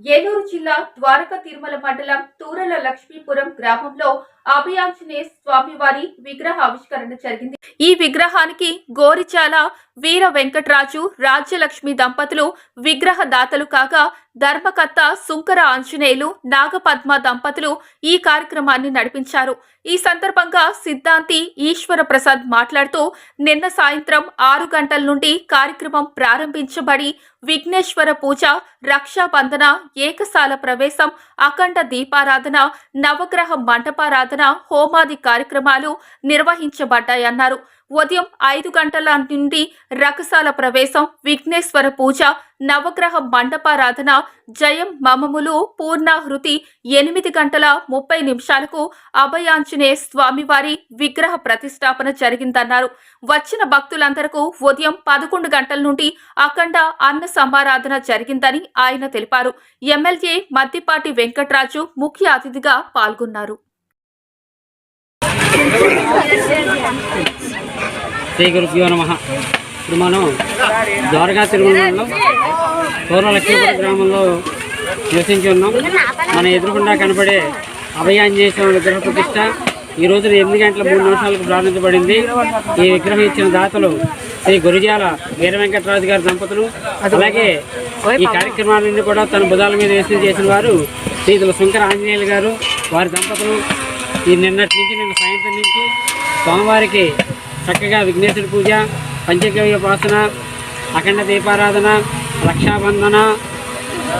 ఏలూరు జిల్లా ద్వారక తిరుమల మండలం తూరల లక్ష్మీపురం గ్రామంలో అభయాంజనేయ స్వామివారి విగ్రహ ఆవిష్కరణ జరిగింది. ఈ విగ్రహానికి గోరిచాల వీర వెంకట్రాజు రాజ్యలక్ష్మి దంపతులు విగ్రహ దాతలు కాగా ధర్మకర్త సుంకర ఆంజనేయులు నాగపద్మ దంపతులు ఈ కార్యక్రమాన్ని నడిపించారు. ఈ సందర్భంగా సిద్ధాంతి ఈశ్వర ప్రసాద్ మాట్లాడుతూ నిన్న సాయంత్రం ఆరు గంటల నుండి కార్యక్రమం ప్రారంభించబడి విఘ్నేశ్వర పూజ రక్షాబంధన ఏకశాల ప్రవేశం అఖండ దీపారాధన నవగ్రహ మంటపారాధన హోమాది కార్యక్రమాలు నిర్వహించబడ్డాయన్నారు. ఉదయం ఐదు గంటల నుండి రకసాల ప్రవేశం విఘ్నేశ్వర పూజ నవగ్రహ మండపారాధన జయం మమములు పూర్ణాహృతి ఎనిమిది గంటల ముప్పై నిమిషాలకు అభయాంజనేయ స్వామివారి విగ్రహ ప్రతిష్టాపన జరిగిందన్నారు. వచ్చిన భక్తులందరకు ఉదయం పదకొండు గంటల నుండి అఖండ అన్న సమారాధన జరిగిందని ఆయన తెలిపారు. ఎమ్మెల్యే మద్దిపాటి వెంకట్రాజు ముఖ్య అతిథిగా పాల్గొన్నారు. శ్రీ గురుభ్యో నమ. ఇప్పుడు మనం ద్వారకా తిరుమలలో పూర్వ లక్ష్మీపురం గ్రామంలో నివసించి ఉన్నాం. మన ఎదురుకుండా కనపడే అభయాంజనేయ విగ్రహ ప్రతిష్ట ఈ రోజున ఎనిమిది గంటల మూడు నిమిషాలకు ప్రారంభించబడింది. ఈ విగ్రహం ఇచ్చిన దాతలు శ్రీ గురిజాల వీర వెంకటరాజు గారి దంపతులు అలాగే ఈ కార్యక్రమాలన్నీ కూడా తన భుజాల మీద వేసి చేసిన వారు శ్రీతుల శంకర ఆంజనేయులు గారు వారి దంపతులు. ఈ నిన్నటి నుంచి నిన్న సాయంత్రం నుంచి స్వామివారికి చక్కగా విఘ్నేశ్వర పూజ పంచగవ్య ఉపాసన అఖండ దీపారాధన రక్షాబంధన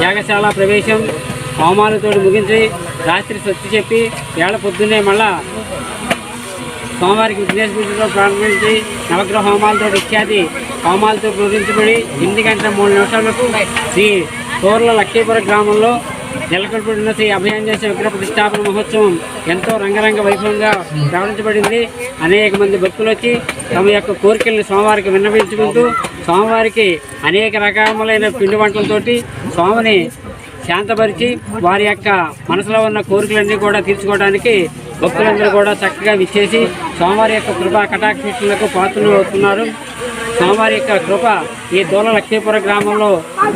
యాగశాల ప్రవేశం హోమాలతో ముగించి రాత్రి స్వచ్ఛ చెప్పి ఏళ్ళ పొద్దున్నే మళ్ళా సోమవారికి విఘ్నేశ్వర పూజతో ప్రారంభించి నవగ్రహ హోమాలతో ఇత్యాది హోమాలతో పూజించబడి ఎనిమిది గంటల మూడు నిమిషాలకు శ్రీ తోర్ల లక్ష్మీపురం గ్రామంలో నెలకొల్పడిన శ్రీ చేసిన విగ్రహ ప్రతిష్టాపన మహోత్సవం ఎంతో రంగరంగ వైభవంగా ప్రారంభించబడింది అనేక మంది భక్తులు వచ్చి తమ యొక్క కోరికలను స్వామివారికి విన్నవించుకుంటూ స్వామివారికి అనేక రకములైన పిండి వంటలతోటి స్వామిని శాంతపరిచి వారి యొక్క మనసులో ఉన్న కోరికలన్నీ కూడా తీర్చుకోవడానికి భక్తులందరూ కూడా చక్కగా విచ్చేసి స్వామివారి యొక్క కృపా కటాక్షలకు పాత్రలు అవుతున్నారు. స్వామివారి యొక్క కృప ఈ దూల లక్ష్మీపుర గ్రామంలో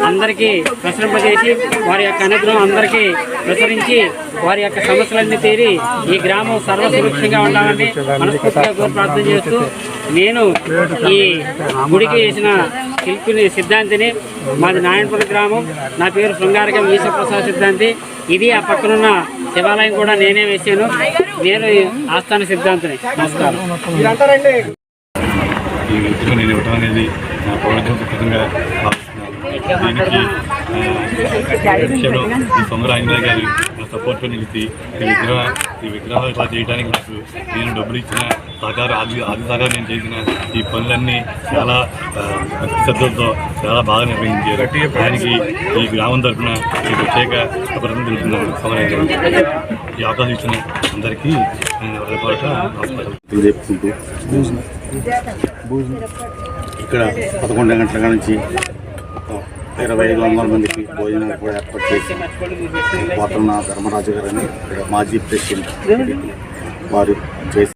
అందరికీ ప్రసరింపజేసి వారి యొక్క అనుగ్రహం అందరికీ ప్రసరించి వారి యొక్క సమస్యలన్నీ తీరి ఈ గ్రామం సర్వసురక్షంగా ఉండాలని మనస్ఫూర్తిగా కోరి ప్రార్థన చేస్తూ నేను ఈ గుడికి చేసిన శిల్పిని సిద్ధాంతిని మాది నారాయణపురం గ్రామం. నా పేరు శృంగారకం ఈశ్వరప్రసాద్ సిద్ధాంతి. ఇది ఆ పక్కనున్న శివాలయం కూడా నేనే వేసాను. నేను ఆస్థాన సిద్ధాంతిని. నమస్కారం. ఈ వ్యక్తిగా నేను ఇవ్వడం అనేది నా పౌరజంగా దీనికి ఈ విషయంలో ఆంజనేయ గారు నా సపోర్ట్ నిలిచి ఈ విగ్రహ ఈ విగ్రహాలు ఇలా చేయడానికి నాకు నేను డబ్బులు ఇచ్చిన సహకారం ఆది ఆది సహకారం నేను చేసిన ఈ పనులన్నీ చాలా భక్తి శ్రద్ధలతో చాలా బాగా నిర్వహించారు. దానికి ఈ గ్రామం తరఫున ఈ ప్రత్యేక అభివృద్ధి తెలుపుతున్నాను సొంగర ఆంజనేయ ఈ అవకాశం ఇచ్చిన అందరికీ నేను హృదయపూర్వక నమస్కారం ఇక్కడ పదకొండు గంటల నుంచి ఒక ఇరవై ఐదు వందల మందికి భోజనాలు కూడా ఏర్పాటు చేసి పోతన్న ధర్మరాజు గారని ఇక్కడ మాజీ ప్రెసిడెంట్ వారు చేసి